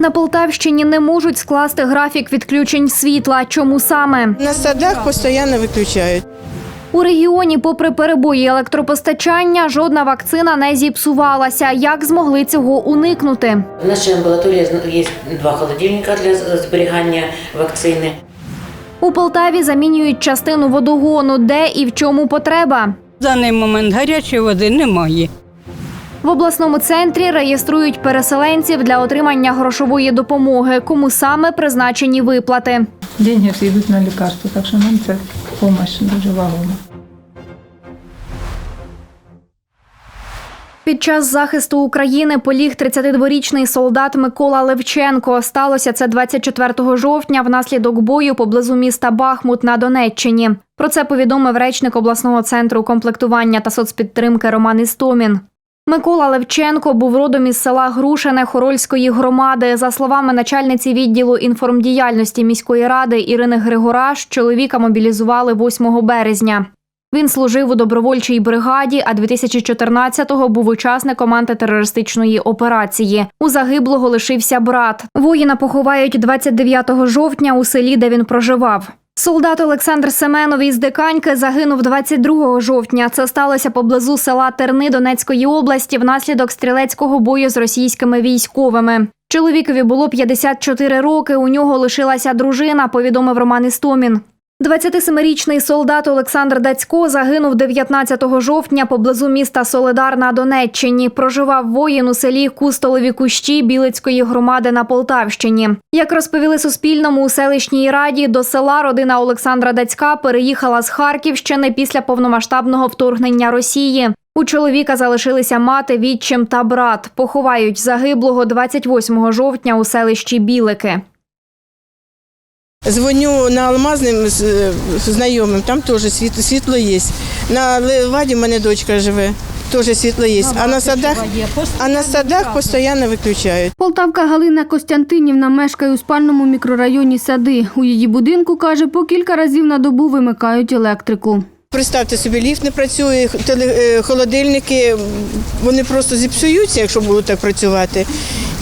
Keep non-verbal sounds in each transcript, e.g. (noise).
На Полтавщині не можуть скласти графік відключень світла. Чому саме? На садах постійно виключають. У регіоні, попри перебої електропостачання, жодна вакцина не зіпсувалася. Як змогли цього уникнути? В нашій амбулаторії є два холодильника для зберігання вакцини. У Полтаві замінюють частину водогону, де і в чому потреба. В даний момент гарячої води немає. В обласному центрі реєструють переселенців для отримання грошової допомоги, кому саме призначені виплати. Деньги всі йдуть на лікарство, так що нам це допомога дуже вагома. Під час захисту України поліг 32-річний солдат Микола Левченко. Сталося це 24 жовтня внаслідок бою поблизу міста Бахмут на Донеччині. Про це повідомив речник обласного центру комплектування та соцпідтримки Роман Істомін. Микола Левченко був родом із села Грушине Хорольської громади. За словами начальниці відділу інформдіяльності міської ради Ірини Григораш, чоловіка мобілізували 8 березня. Він служив у добровольчій бригаді, а 2014-го був учасником антитерористичної операції. У загиблого лишився брат. Воїна поховають 29 жовтня у селі, де він проживав. Солдат Олександр Семенов із Диканьки загинув 22 жовтня. Це сталося поблизу села Терни Донецької області внаслідок стрілецького бою з російськими військовими. Чоловікові було 54 роки. У нього лишилася дружина, повідомив Роман Істомін. 27-річний солдат Олександр Дацько загинув 19 жовтня поблизу міста Соледар на Донеччині. Проживав воїн у селі Кустолові Кущі Білицької громади на Полтавщині. Як розповіли Суспільному у селищній раді, до села родина Олександра Дацька переїхала з Харківщини після повномасштабного вторгнення Росії. У чоловіка залишилися мати, відчим та брат. Поховають загиблого 28 жовтня у селищі Білики. Дзвоню на Алмазним знайомим, там теж світло, світло є. На Леваді в мене дочка живе, теж світло є. А на садах, а на садах постійно виключають. Полтавка Галина Костянтинівна мешкає у спальному мікрорайоні Сади. У її будинку, каже, по кілька разів на добу вимикають електрику. Представте собі, ліфт не працює, е, холодильники, вони просто зіпсуються, якщо будуть так працювати.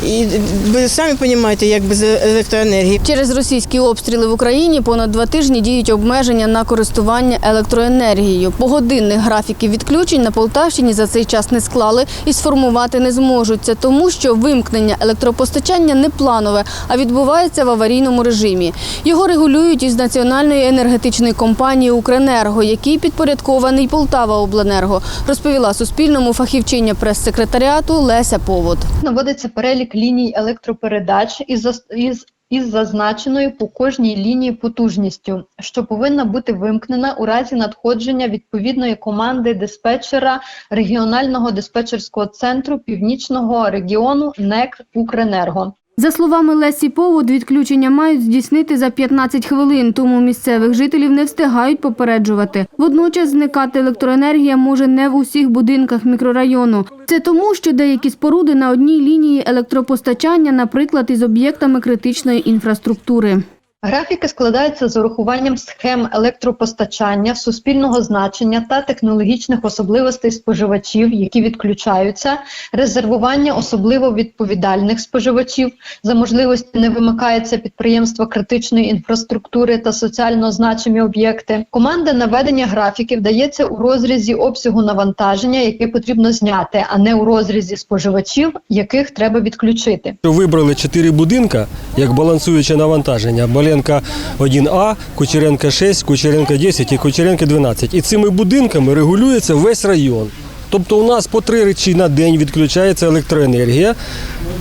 І ви самі розумієте, як без електроенергії. Через російські обстріли в Україні понад два тижні діють обмеження на користування електроенергією. Погодинних графіків відключень на Полтавщині за цей час не склали і сформувати не зможуть. Це тому, що вимкнення електропостачання не планове, а відбувається в аварійному режимі. Його регулюють із національної енергетичної компанії Укренерго, який підпорядкований Полтава Обленерго, розповіла Суспільному фахівчиня прес-секретаріату Леся Повод. наводиться перелік ліній електропередач із, із, із зазначеною по кожній лінії потужністю, що повинна бути вимкнена у разі надходження відповідної команди диспетчера регіонального диспетчерського центру північного регіону НЕК Укренерго. За словами Лесі Повод, відключення мають здійснити за 15 хвилин, тому місцевих жителів не встигають попереджувати. Водночас зникати електроенергія може не в усіх будинках мікрорайону. Це тому, що деякі споруди на одній лінії електропостачання, наприклад, із об'єктами критичної інфраструктури. Графіки складаються з урахуванням схем електропостачання, суспільного значення та технологічних особливостей споживачів, які відключаються, резервування особливо відповідальних споживачів, за можливості не вимикається підприємство критичної інфраструктури та соціально значимі об'єкти. Команда наведення графіків дається у розрізі обсягу навантаження, яке потрібно зняти, а не у розрізі споживачів, яких треба відключити. Вибрали чотири будинка як балансуюче навантаження. Боленка 1А, Кучеренка 6, Кучеренка 10 і Кучеренка 12. І цими будинками регулюється весь район. Тобто у нас по три речі на день відключається електроенергія,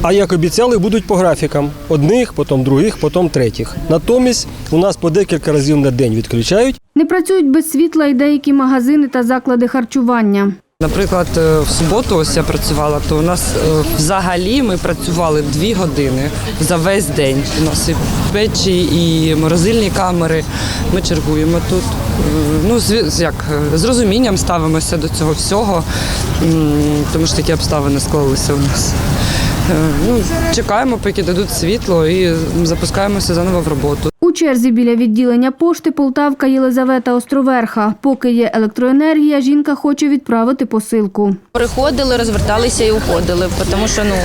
а як обіцяли, будуть по графікам. Одних, потім других, потім третіх. Натомість у нас по декілька разів на день відключають. Не працюють без світла і деякі магазини та заклади харчування. Наприклад, е, в суботу ось я працювала, то у нас е, взагалі ми працювали дві години за весь день. У нас і печі, і морозильні камери. Ми чергуємо тут. Е, Ну, з, як, з розумінням ставимося до цього всього, тому що такі обставини склалися у нас. Ну, чекаємо, поки дадуть світло і запускаємося заново в роботу. Черзі біля відділення пошти полтавка Єлизавета Островерха. Поки є електроенергія, жінка хоче відправити посилку. Приходили, розверталися і уходили, тому що ну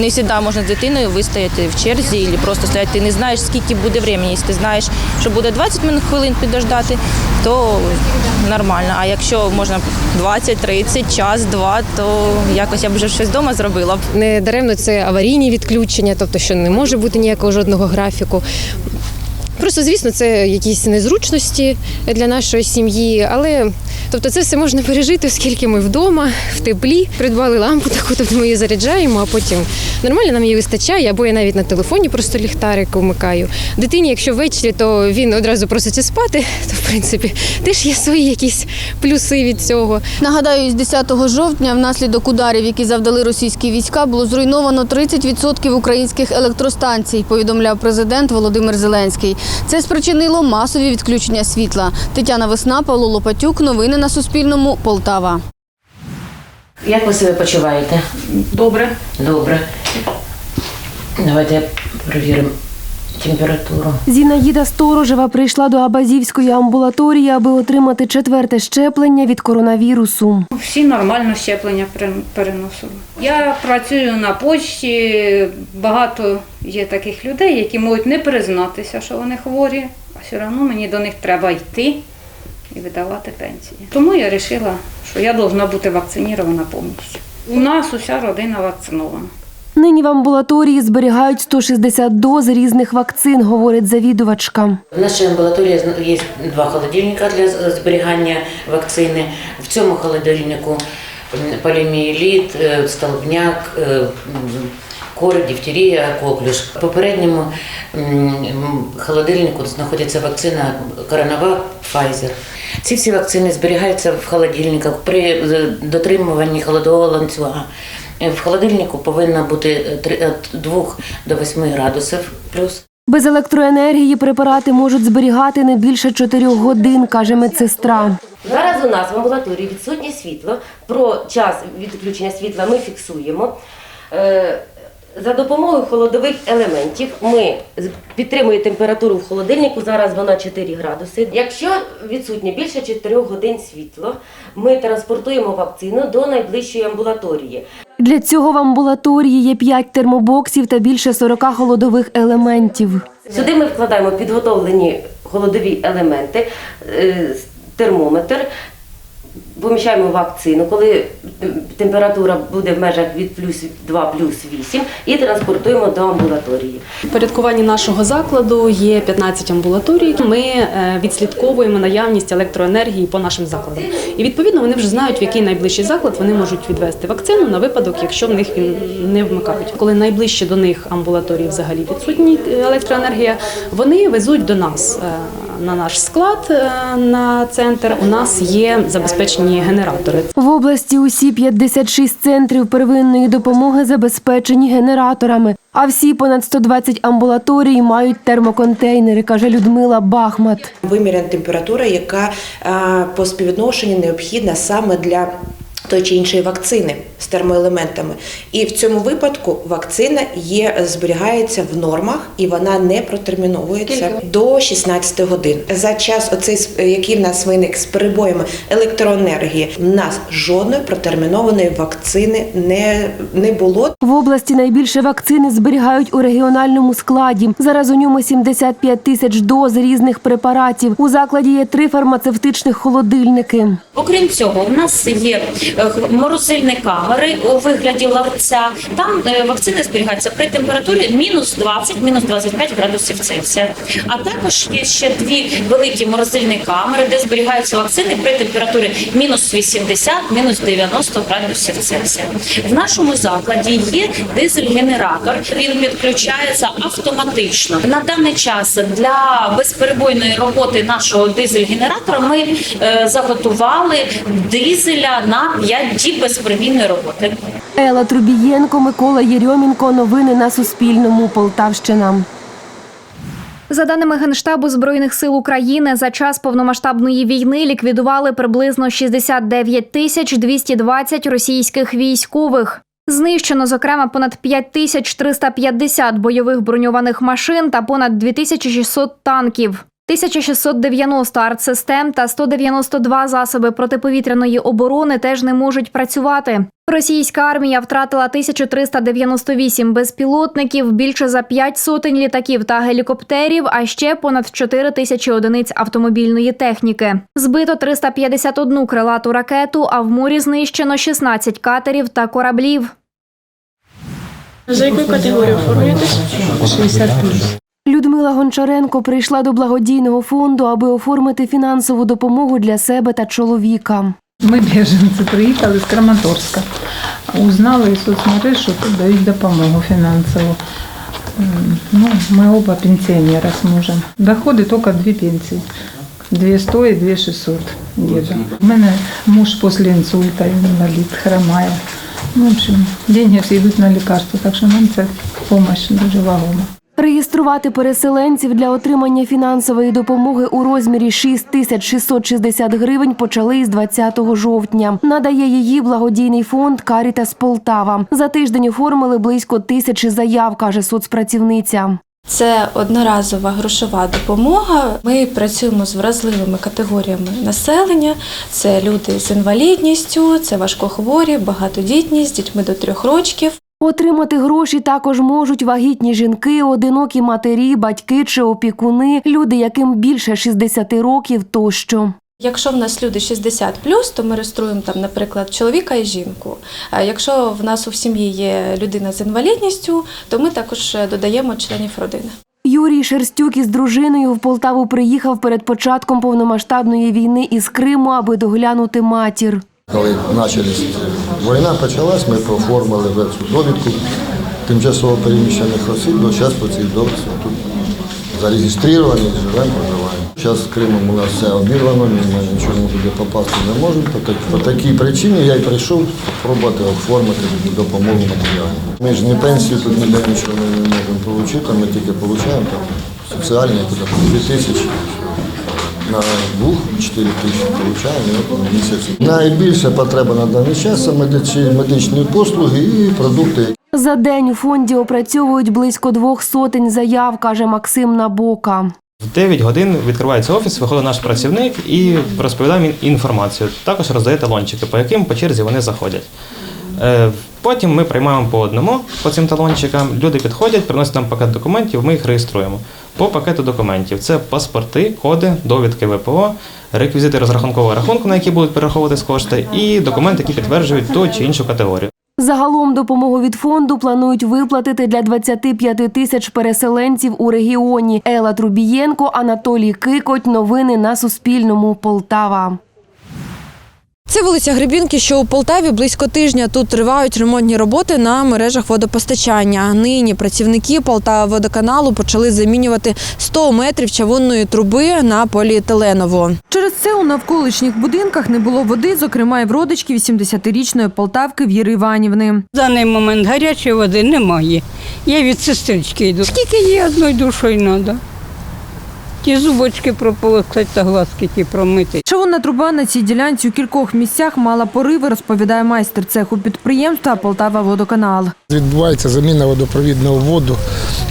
не завжди можна з дитиною вистояти в черзі або просто стояти. Ти не знаєш, скільки буде времени. Якщо ти знаєш, що буде 20 минут хвилин підождати, то нормально. А якщо можна 20, 30, час, два, то якось я б вже щось вдома зробила. Не даремно це аварійні відключення, тобто що не може бути ніякого жодного графіку. Просто, звісно, це якісь незручності для нашої сім'ї, але тобто це все можна пережити, оскільки ми вдома, в теплі, придбали лампу таку, тобто ми її заряджаємо, а потім нормально нам її вистачає, або я навіть на телефоні просто ліхтарик вмикаю. Дитині, якщо ввечері, то він одразу проситься спати, (laughs) то в принципі теж є свої якісь плюси від цього. Нагадаю, з 10 жовтня внаслідок ударів, які завдали російські війська, було зруйновано 30% українських електростанцій, повідомляв президент Володимир Зеленський. Це спричинило масові відключення світла. Тетяна Весна, Павло Лопатюк. Новини на Суспільному. Полтава. Як ви себе почуваєте? Добре. Добре. Давайте перевіримо температуру. Зінаїда Сторожева прийшла до Абазівської амбулаторії, аби отримати четверте щеплення від коронавірусу. Всі нормально щеплення переносили. Я працюю на почті. Багато є таких людей, які можуть не признатися, що вони хворі, а все одно мені до них треба йти і видавати пенсії. Тому я вирішила, що я повинна бути вакцинірована повністю. У нас уся родина вакцинована. Нині в амбулаторії зберігають 160 доз різних вакцин, говорить завідувачка. В нашій амбулаторії є два холодильника для зберігання вакцини. В цьому холодильнику м, поліомієліт, е, столбняк, е, кори, дифтерія, коклюш. В попередньому холодильнику знаходиться вакцина Коронавак Pfizer. Ці всі вакцини зберігаються в холодильниках при е, дотримуванні холодового ланцюга. Е, В холодильнику повинно бути е, від 2 до 8 градусів плюс. Без електроенергії препарати можуть зберігати не більше 4 годин, каже медсестра. Зараз у нас в амбулаторії відсутнє світло. Про час відключення світла ми фіксуємо. За допомогою холодових елементів ми підтримуємо температуру в холодильнику. Зараз вона 4 градуси. Якщо відсутнє більше 4 годин світло, ми транспортуємо вакцину до найближчої амбулаторії. Для цього в амбулаторії є 5 термобоксів та більше 40 холодових елементів. Сюди ми вкладаємо підготовлені холодові елементи, е, термометр, поміщаємо вакцину, коли температура буде в межах від плюс 2 плюс 8 і транспортуємо до амбулаторії. У порядкуванні нашого закладу є 15 амбулаторій. Ми е, відслідковуємо наявність електроенергії по нашим закладам. І відповідно вони вже знають, в який найближчий заклад вони можуть відвести вакцину на випадок, якщо в них він не вмикають. Коли найближче до них амбулаторії взагалі відсутні електроенергія, вони везуть до нас е, на наш склад е, на центр. У нас є забезпечені генератори. В області усі 56 центрів первинної допомоги забезпечені генераторами, а всі понад 120 амбулаторій мають термоконтейнери, каже Людмила Бахмат. Виміряна температура, яка е, по співвідношенню необхідна саме для тої чи іншої вакцини з термоелементами. І в цьому випадку вакцина є, зберігається в нормах і вона не протерміновується до 16 годин. За час, оцей, який в нас виник з перебоями електроенергії, в нас жодної протермінованої вакцини не, не було. В області найбільше вакцини зберігають у регіональному складі. Зараз у ньому 75 тисяч доз різних препаратів. У закладі є три фармацевтичних холодильники. Окрім цього, у нас є морозильні камери у вигляді ларця. Там е, вакцини зберігаються при температурі мінус 20, мінус 25 градусів Цельсія. А також є ще дві великі морозильні камери, де зберігаються вакцини при температурі мінус 80, мінус 90 градусів Цельсія. В нашому закладі є дизель-генератор. Він підключається автоматично. На даний час для безперебойної роботи нашого дизель-генератора ми е, заготували дизеля на 5 діб безперебійної роботи. Ела Трубієнко, Микола Єрьомінко. Новини на Суспільному. Полтавщина. За даними Генштабу Збройних сил України, за час повномасштабної війни ліквідували приблизно 69 тисяч 220 російських військових. Знищено, зокрема, понад 5350 бойових броньованих машин та понад 2600 танків. 1690 артсистем та 192 засоби протиповітряної оборони теж не можуть працювати. Російська армія втратила 1398 безпілотників, більше за 5 сотень літаків та гелікоптерів, а ще понад 4 тисячі одиниць автомобільної техніки. Збито 351 крилату ракету, а в морі знищено 16 катерів та кораблів. За яку категорію формуєтесь? 60 плюс. Людмила Гончаренко прийшла до благодійного фонду, аби оформити фінансову допомогу для себе та чоловіка. Ми біженці приїхали з Краматорська. Узнали із соцмереж, що дають допомогу фінансову. Ну, ми оба пенсіонери з мужем. Доходи тільки дві пенсії. 200 і 2600 где-то. У мене муж після інсульта, інвалід, хромає. Ну, в общем, деньги йдуть на лікарства, так що нам це допомога дуже вагома. Реєструвати переселенців для отримання фінансової допомоги у розмірі 6660 гривень почали із 20 жовтня. Надає її благодійний фонд Карітас Полтава. За тиждень оформили близько тисячі заяв, каже соцпрацівниця. Це одноразова грошова допомога. Ми працюємо з вразливими категоріями населення. Це люди з інвалідністю, це важкохворі, багатодітні з дітьми до трьох років. Отримати гроші також можуть вагітні жінки, одинокі матері, батьки чи опікуни, люди, яким більше 60 років тощо. Якщо в нас люди 60 то ми реєструємо там, наприклад, чоловіка і жінку. А якщо в нас у сім'ї є людина з інвалідністю, то ми також додаємо членів родини. Юрій Шерстюк із дружиною в Полтаву приїхав перед початком повномасштабної війни із Криму, аби доглянути матір. Коли почалась війна почалась, ми оформили цю довідку тимчасово переміщених осіб, бо зараз по цій довідці тут зареєстровані, живемо, проживаємо. Зараз з Кримом у нас все обірвано, ми нічого туди попасти не можемо. По, так- по такій причині я й прийшов спробувати оформити допомогу матеріальну. Ми ж не пенсію тут ніде нічого не можемо отримати, ми тільки отримуємо соціальні, куди 2 тисячі. На двох 4 тисячі получаємо на місяць. Найбільша потреба на даний час медичні, медичні послуги і продукти. За день у фонді опрацьовують близько двох сотень заяв, каже Максим Набока. В 9 годин відкривається офіс, виходить наш працівник і розповідає інформацію. Також роздає талончики, по яким по черзі вони заходять. Е, Потім ми приймаємо по одному по цим талончикам. Люди підходять, приносять нам пакет документів, ми їх реєструємо. По пакету документів це паспорти, коди, довідки ВПО, реквізити розрахункового рахунку, на які будуть перераховуватись кошти, і документи, які підтверджують ту чи іншу категорію. Загалом допомогу від фонду планують виплатити для 25 тисяч переселенців у регіоні. Ела Трубієнко, Анатолій Кикоть. Новини на Суспільному. Полтава. Це вулиця Гребінки, що у Полтаві близько тижня. Тут тривають ремонтні роботи на мережах водопостачання. Нині працівники Полтава водоканалу почали замінювати 100 метрів чавунної труби на поліетиленову. Через це у навколишніх будинках не було води, зокрема і в родички 80-річної полтавки Віри Іванівни. В даний момент гарячої води немає. Я від сестрички йду. Скільки їй одною душою треба? Ті зубочки прополоскати та глазки ті промити. Чавунна труба на цій ділянці у кількох місцях мала пориви, розповідає майстер цеху підприємства Полтава водоканал. Відбувається заміна водопровідного воду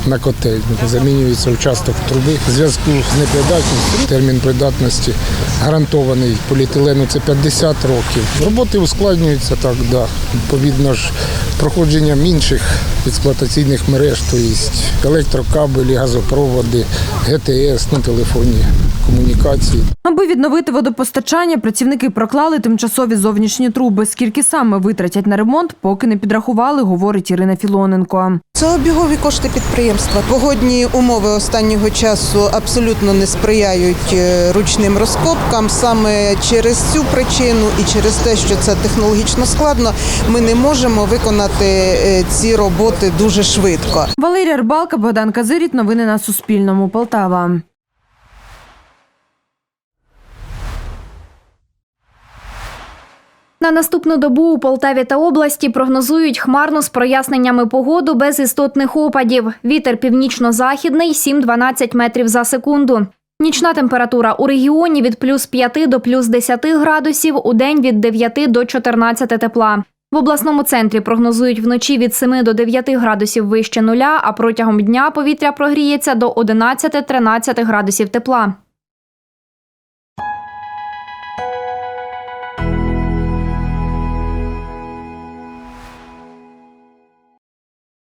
на котель. Замінюється участок труби. В зв'язку з непридатністю термін придатності гарантований поліетилену це 50 років. Роботи ускладнюються так, да. відповідно ж проходженням інших експлуатаційних мереж, тобто електрокабелі, газопроводи, ГТС, ну, телефонні комунікації. Аби відновити водопостачання, працівники проклали тимчасові зовнішні труби. Скільки саме витратять на ремонт, поки не підрахували, говорить Ірина Філоненко. Це обігові кошти підприємства. Погодні умови останнього часу абсолютно не сприяють е, ручним розкопкам. Саме через цю причину і через те, що це технологічно складно, ми не можемо виконати е, ці роботи дуже швидко. Валерія Рибалка, Богдан Казиріт. Новини на Суспільному. Полтава. На наступну добу у Полтаві та області прогнозують хмарну з проясненнями погоду без істотних опадів. Вітер північно-західний 7-12 метрів за секунду. Нічна температура у регіоні від плюс 5 до плюс 10 градусів, у день від 9 до 14 тепла. В обласному центрі прогнозують вночі від 7 до 9 градусів вище нуля, а протягом дня повітря прогріється до 11-13 градусів тепла.